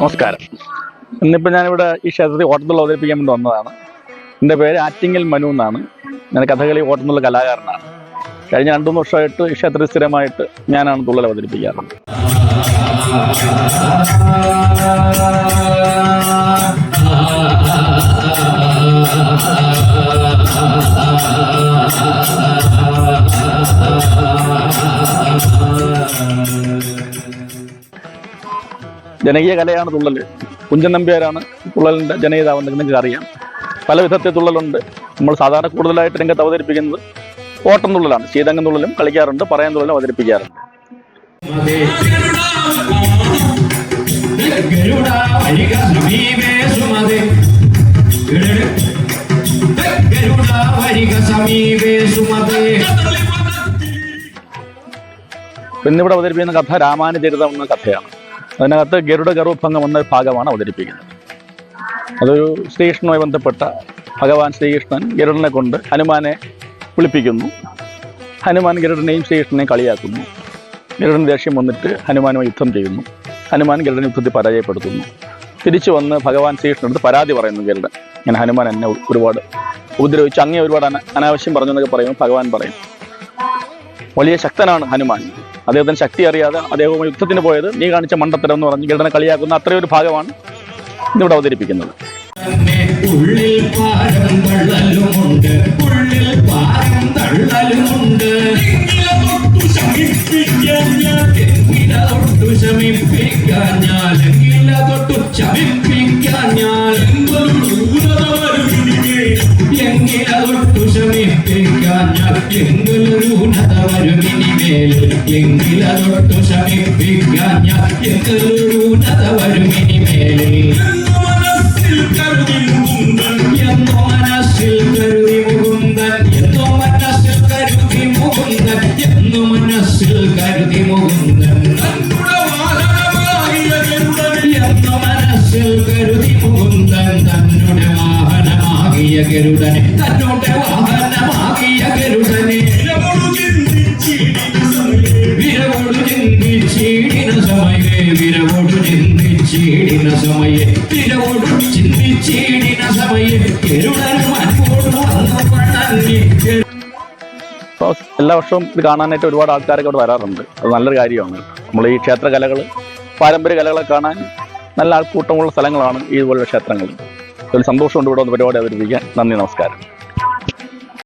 നമസ്കാരം. ഇന്നിപ്പോൾ ഞാനിവിടെ ഈ ക്ഷേത്രത്തിൽ ഓട്ടത്തുള്ള അവതരിപ്പിക്കാൻ വേണ്ടി വന്നതാണ്. എന്റെ പേര് ആറ്റിങ്ങൽ മനു എന്നാണ്. ഞാൻ കഥകളി ഓട്ടത്തുള്ള കലാകാരനാണ്. കഴിഞ്ഞ രണ്ടു വർഷമായിട്ട് ഈ ക്ഷേത്രത്തിൽ സ്ഥിരമായിട്ട് ഞാനാണ് തുള്ളൽ അവതരിപ്പിക്കാറുള്ളത്. ജനകീയ കലയാണ് തുള്ളൽ കുഞ്ചൻ നമ്പ്യാരാണ് തുള്ളലിന്റെ ജനകീയതാവെന്ന് നിങ്ങൾക്ക് അറിയാം. പല വിധത്തിൽ തുള്ളലുണ്ട്. നമ്മൾ സാധാരണ കൂടുതലായിട്ട് രംഗത്ത് അവതരിപ്പിക്കുന്നത് ഓട്ടം തുള്ളലാണ്. ശീതങ്കം തുള്ളലും കളിക്കാറുണ്ട് പറയാൻ തുള്ളലും അവതരിപ്പിക്കാറുണ്ട്. ഇന്നിവിടെ അവതരിപ്പിക്കുന്ന കഥ രാമാനുചരിതം എന്ന കഥയാണ്. അതിനകത്ത് ഗരുഡ ഗർഭഭംഗം എന്ന ഭാഗമാണ് അവതരിപ്പിക്കുന്നത്. അതൊരു ശ്രീകൃഷ്ണനുമായി ബന്ധപ്പെട്ട ഭഗവാൻ ശ്രീകൃഷ്ണൻ ഗരുഡനെ കൊണ്ട് ഹനുമാനെ വിളിപ്പിക്കുന്നു. ഹനുമാൻ ഗരുഡനെയും ശ്രീകൃഷ്ണനെയും കളിയാക്കുന്നു. ഗരുഡൻ ദേഷ്യം വന്നിട്ട് ഹനുമാനുമായി യുദ്ധം ചെയ്യുന്നു. ഹനുമാൻ ഗരുഡൻ യുദ്ധത്തിൽ പരാജയപ്പെടുത്തുന്നു. തിരിച്ചു വന്ന് ഭഗവാൻ ശ്രീകൃഷ്ണനടുത്ത് പരാതി പറയുന്നു ഗരുഡൻ. ഞാൻ ഹനുമാൻ എന്നെ ഒരുപാട് ഉപദ്രവിച്ചു. അങ്ങേ ഒരുപാട് അന- അനാവശ്യം പറഞ്ഞു എന്നൊക്കെ പറയുമ്പോൾ ഭഗവാൻ പറയും വലിയ ശക്തനാണ് ഹനുമാൻ. അദ്ദേഹത്തിന് ശക്തി അറിയാതെ അദ്ദേഹം യുദ്ധത്തിന് പോയത് നീ കാണിച്ച മണ്ടത്തരം എന്ന് പറഞ്ഞ് ഗരുഡനെ കളിയാക്കുന്ന അത്രയൊരു ഭാഗമാണ് ഇന്നിവിടെ അവതരിപ്പിക്കുന്നത്. ഉള്ളിൽ പാരം തള്ളലുമുണ്ട് ഉള്ളിൽ പാരം തള്ളലുമുണ്ട് തൊട്ടു ശമിപ്പിക്കാൻ ഞാൻ. തൊട്ടു ശമിപ്പിക്കാൻ ഞാൻ. എങ്കില തൊട്ടു ശമിപ്പിക്കാൻ കരുതി മുകുന്ദൻ കരുതി കരുതി കരുതി കരുതി തന്നുടെ വാഹനമാകിയ ഗരുഡനെ തന്നുടെ വാഹനമാകിയ ചിന്തിച്ചിടിന സമയേ വിരവോടു ചിന്തിച്ചിടിന സമയേ വിരവോടു ചിന്തിച്ചിടിന സമയേ എല്ലാ വർഷവും ഇത് കാണാനായിട്ട് ഒരുപാട് ആൾക്കാരൊക്കെ ഇവിടെ വരാറുണ്ട്. അത് നല്ലൊരു കാര്യമാണ്. നമ്മൾ ഈ ക്ഷേത്ര കലകൾ പാരമ്പര്യ കലകളെ കാണാൻ നല്ല ആൾക്കൂട്ടമുള്ള സ്ഥലങ്ങളാണ് ഇതുപോലുള്ള ക്ഷേത്രങ്ങൾ. ഒരു സന്തോഷമുണ്ട് ഇവിടെ ഒന്ന് പരിപാടി അവതരിപ്പിക്കാൻ. നന്ദി നമസ്കാരം.